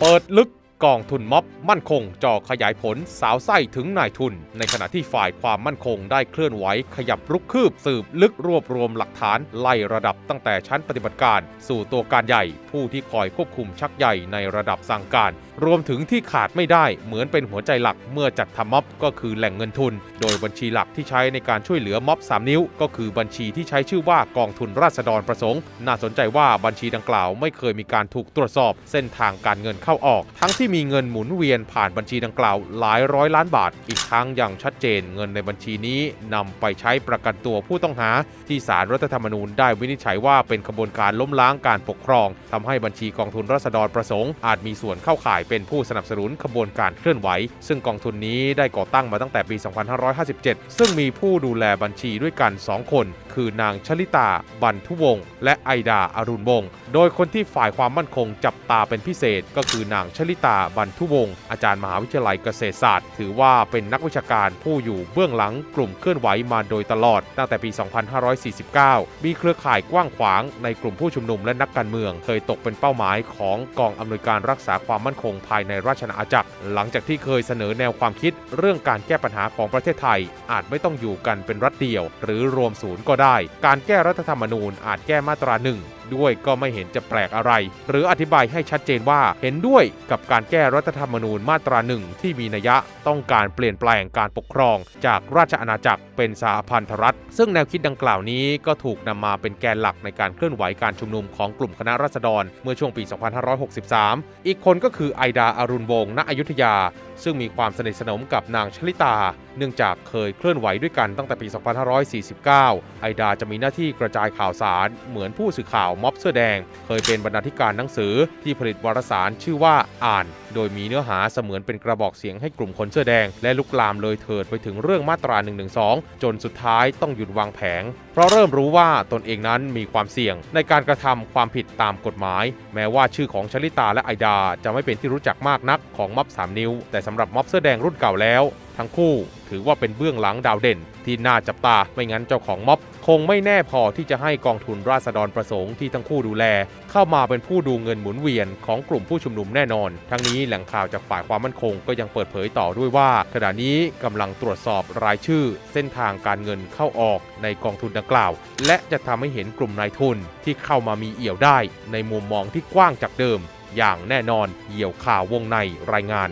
เปิดลึก กองทุนม็อบมั่นคงจ่อขยายผลสาวไส้ถึงนายทุน ในขณะที่ฝ่ายความมั่นคงได้เคลื่อนไหวขยับรุกคืบสืบลึกรวบรวมหลักฐานไล่ระดับตั้งแต่ชั้นปฏิบัติการ สู่ตัวการใหญ่ ผู้ที่คอยควบคุมชักใหญ่ในระดับสั่งการ รวมถึงที่ขาดไม่ได้เหมือนเป็นหัวใจหลักเมื่อจัดทำม็อบก็คือแหล่งเงินทุน โดยบัญชีหลักที่ใช้ในการช่วยเหลือม็อบ 3 นิ้ว ก็คือบัญชีที่ใช้ชื่อว่ากองทุนราษฎรประสงค์ น่าสนใจว่าบัญชีดังกล่าวไม่เคยมีการถูกตรวจสอบ เส้นทางการเงินเข้าออก ทั้งที่มีเงินหมุนเวียนผ่านบัญชีดังกล่าวหลายร้อยล้านบาท อีกทั้งยังชัดเจนเงินในบัญชีนี้นำไปใช้ประกันตัวผู้ต้องหา ที่ศาลรัฐธรรมนูญได้วินิจฉัยว่าเป็นขบวนการล้มล้างการปกครองทำให้บัญชีกองทุนราษฎรประสงค์อาจมีส่วนเข้าข่ายเป็นผู้สนับสนุนขบวนการเคลื่อนไหว ซึ่งกองทุนนี้ได้ก่อตั้งมาตั้งแต่ปี 2557 ซึ่งมีผู้ดูแลบัญชีด้วยกัน 2 คน คือนางชลิตา บันทุวงศ์และไอดาอารุณวงศ์โดยคนที่ฝ่ายความมั่นคงจับตาเป็นพิเศษก็คือนางชลิตาบันทุวงศ์อาจารย์มหาวิทยาลัยเกษตรศาสตร์ ถือว่าเป็นนักวิชาการผู้อยู่เบื้องหลังกลุ่มเคลื่อนไหวมาโดยตลอด ตั้งแต่ปี 2549 มีเครือข่ายกว้างขวางในกลุ่มผู้ชุมนุมและนักการเมือง เคยตกเป็นเป้าหมายของกองอำนวยการรักษาความมั่นคงภายในราชอาณาจักร หลังจากที่เคยเสนอแนวความคิดเรื่องการแก้ปัญหาของประเทศไทย อาจไม่ต้องอยู่กันเป็นรัฐเดียว หรือรวมศูนย์ก็ได้ การแก้รัฐธรรมนูญอาจแก้มาตราหนึ่ง ด้วยก็ไม่เห็นจะแปลกอะไร หรืออธิบายให้ชัดเจนว่าเห็นด้วยกับการแก้รัฐธรรมนูญมาตราหนึ่งที่มีนัยยะต้องการเปลี่ยนแปลงการปกครอง จากราชอาณาจักรเป็นสหพันธรัฐ ซึ่งแนวคิดดังกล่าวนี้ก็ถูกนำมาเป็นแกนหลักในการเคลื่อนไหวการชุมนุมของกลุ่มคณะราษฎร เมื่อช่วงปี 2563 อีกคนก็คือไอดาอารุณวงศ์ณอยุธยา ซึ่งมีความสนิทสนมกับนางชลิตา เนื่องจากเคยเคลื่อนไหวด้วยกันตั้งแต่ปี 2549 ไอดาจะมีหน้าที่กระจายข่าวสารเหมือนผู้สื่อข่าวม็อบเสื้อแดง เคยเป็นบรรณาธิการหนังสือที่ผลิตวารสารชื่อว่าอ่าน โดยมีเนื้อหาเสมือนเป็นกระบอกเสียงให้กลุ่มคนเสื้อแดง และลุกลามเลยเถิดไปถึงเรื่องมาตรา 112 จนสุดท้ายต้องหยุดวางแผง เพราะเริ่มรู้ว่าตนเองนั้นมีความเสี่ยง ในการกระทำความผิดตามกฎหมาย แม้ว่าชื่อของชลิตาและไอดา จะไม่เป็นที่รู้จักมากนักของม็อบ3นิ้ว แต่สำหรับม็อบเสื้อแดงรุ่นเก่าแล้ว ทั้งคู่ ถือว่าเป็นเบื้องหลังดาวเด่น ที่น่าจับตาไม่งั้นเจ้าของม็อบ คงไม่แน่พอที่จะให้กองทุนราษฎรประสงค์ที่ทั้งคู่ดูแล เข้ามาเป็นผู้ดูเงินหมุนเวียนของกลุ่มผู้ชุมนุมแน่นอน ทั้งนี้แหล่งข่าวจากฝ่ายความมั่นคงก็ยังเปิดเผยต่อด้วยว่า ขณะนี้กำลังตรวจสอบรายชื่อ เส้นทางการเงินเข้าออกในกองทุนดังกล่าว และจะทำให้เห็นกลุ่มนายทุนที่เข้ามามีเอี่ยวได้ ในมุมมองที่กว้างจากเดิม อย่างแน่นอนเหี่ยวข่าววงในรายงาน